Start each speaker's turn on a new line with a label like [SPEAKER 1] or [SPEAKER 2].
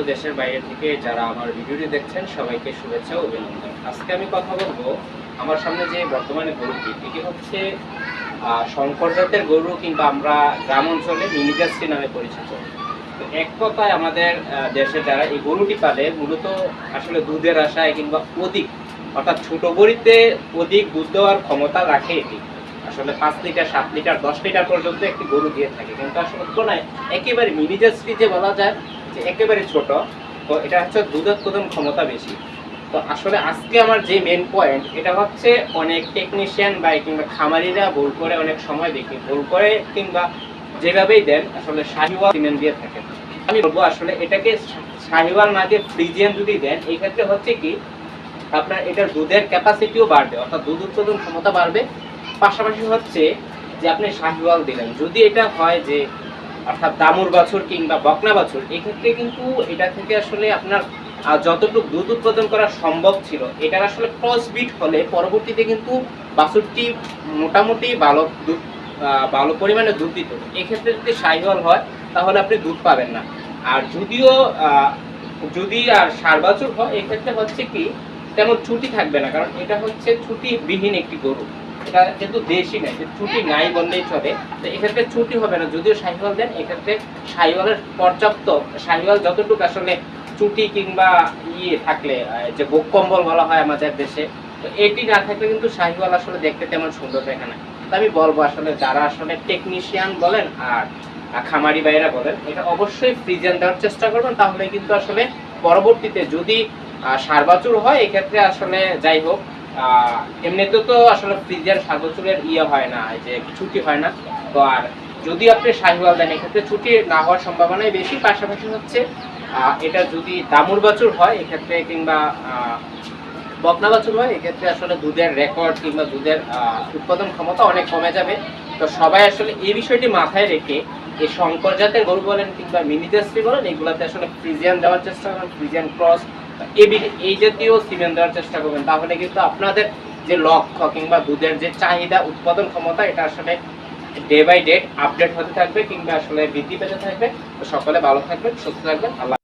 [SPEAKER 1] ও দেশের বাইরে থেকে যারা আমার ভিডিওটি দেখছেন, সবাইকে শুভেচ্ছা অভিনন্দন। আজকে আমি কথা বলব আমার সামনে যে বর্তমানে গরুটি, এটি হচ্ছে শঙ্কর জাতের গরু কিংবা আমরা গ্রাম অঞ্চলে মিনিজাস্ট্রি নামে পরিচিত। এক কথায় আমাদের দেশে যারা এই গরুটি পালে, মূলত আসলে দুধের আশায় কিংবা অধিক, অর্থাৎ ছোট গড়িতে অধিক দুধ দেওয়ার ক্ষমতা রাখে এটি। আসলে পাঁচ লিটার, সাত লিটার, দশ লিটার পর্যন্ত একটি গরু দিয়ে থাকে। কিন্তু আসলে তুলনায় একেবারে মিনিজাস্ট্রি যে বলা যায় যে একেবারে ছোট, তো এটা হচ্ছে দুধ উৎপাদন ক্ষমতা বেশি। তো আসলে আজকে আমার যে মেন পয়েন্ট এটা হচ্ছে অনেক টেকনিশিয়ান বা কিংবা খামারিরা ভুল করে অনেক সময় দেখি। ভুল করে কিংবা যেভাবেই দেন, আসলে শাহিওয়াল সিমেন্ট দিয়ে থাকেন আমি বলব আসলে এটাকে শাহিওয়াল না দিয়ে ফ্রিজিয়ান যদি দেন, এই ক্ষেত্রে হচ্ছে কি, আপনার এটার দুধের ক্যাপাসিটিও বাড়বে, অর্থাৎ দুধ উৎপাদন ক্ষমতা বাড়বে। পাশাপাশি হচ্ছে যে আপনি শাহিওয়াল দিলেন। যদি এটা হয় যে অর্থাৎ দামুর বাছুর কিংবা বকনা বাছুর, এক্ষেত্রে কিন্তু এটা থেকে আসলে আপনার যতটুকু দুধ উৎপাদন করা সম্ভব ছিল, এটার আসলে ক্রস বিট হলে পরবর্তীতে কিন্তু বাছুরটি মোটামুটি ভালো দুধ ভালো পরিমাণে দুধ দিত। এক্ষেত্রে যদি শাহিওয়াল হয়, তাহলে আপনি দুধ পাবেন না। আর যদিও যদি আর সার বাছুর হয়, এক্ষেত্রে হচ্ছে কি, তেমন ছুটি থাকবে না, কারণ এটা হচ্ছে ছুটিবিহীন একটি গরু। এটা দেশি নাই যে ছুটি নাই বললেই চলে। তো এক্ষেত্রে ছুটি হবে না যদিও শাহিওয়াল দেন এক্ষেত্রে পর্যাপ্ত যতটুকু আসলে চুটি কিংবা ইয়ে থাকলে যে বোক কম্বল বলা হয় আমাদের দেশে তো এটি না থাকলে কিন্তু শাহিওয়াল আসলে দেখতে তেমন সুন্দর দেখে না তো আমি বলব আসলে যারা আসলে টেকনিশিয়ান বলেন আর খামারি ভাইরা বলেন এটা অবশ্যই ফ্রিজেন দেওয়ার চেষ্টা করবেন তাহলে কিন্তু আসলে পরবর্তীতে যদি আহ, সার হয় এক্ষেত্রে আসলে যাই হোক এমনিতে তো আসলে ফ্রিজের সার বাছুরের ইয়ে হয় না যে ছুটি হয় না। তো আর যদি আপনি শাহিওয়াল দেন এক্ষেত্রে ছুটি না হওয়ার সম্ভাবনাই বেশি। পাশাপাশি হচ্ছে এটা যদি দামুর বাছুর হয়, এক্ষেত্রে কিংবা বকনা বাছুর হয়, এক্ষেত্রে আসলে দুধের রেকর্ড কিংবা দুধের উৎপাদন ক্ষমতা অনেক কমে যাবে। তো সবাই আসলে এই বিষয়টি মাথায় রেখে এই শঙ্কর জাতের গরু বলেন কিংবা মিনিজাস্ট্রি বলেন, এগুলাতে আসলে ফ্রিজিয়ান দেওয়ার চেষ্টা করেন, ফ্রিজিয়ান ক্রস এই জাতীয় সিমেন্ট দেওয়ার চেষ্টা করবেন। তাহলে কিন্তু আপনাদের যে লক্ষ্য কিংবা দুধের যে চাহিদা, উৎপাদন ক্ষমতা, এটা আসলে ডে বাই ডে আপডেট হতে থাকবে কিংবা আসলে বৃদ্ধি পেতে থাকবে। সকলে ভালো থাকবেন, সুস্থ থাকবেন। আল্লাহ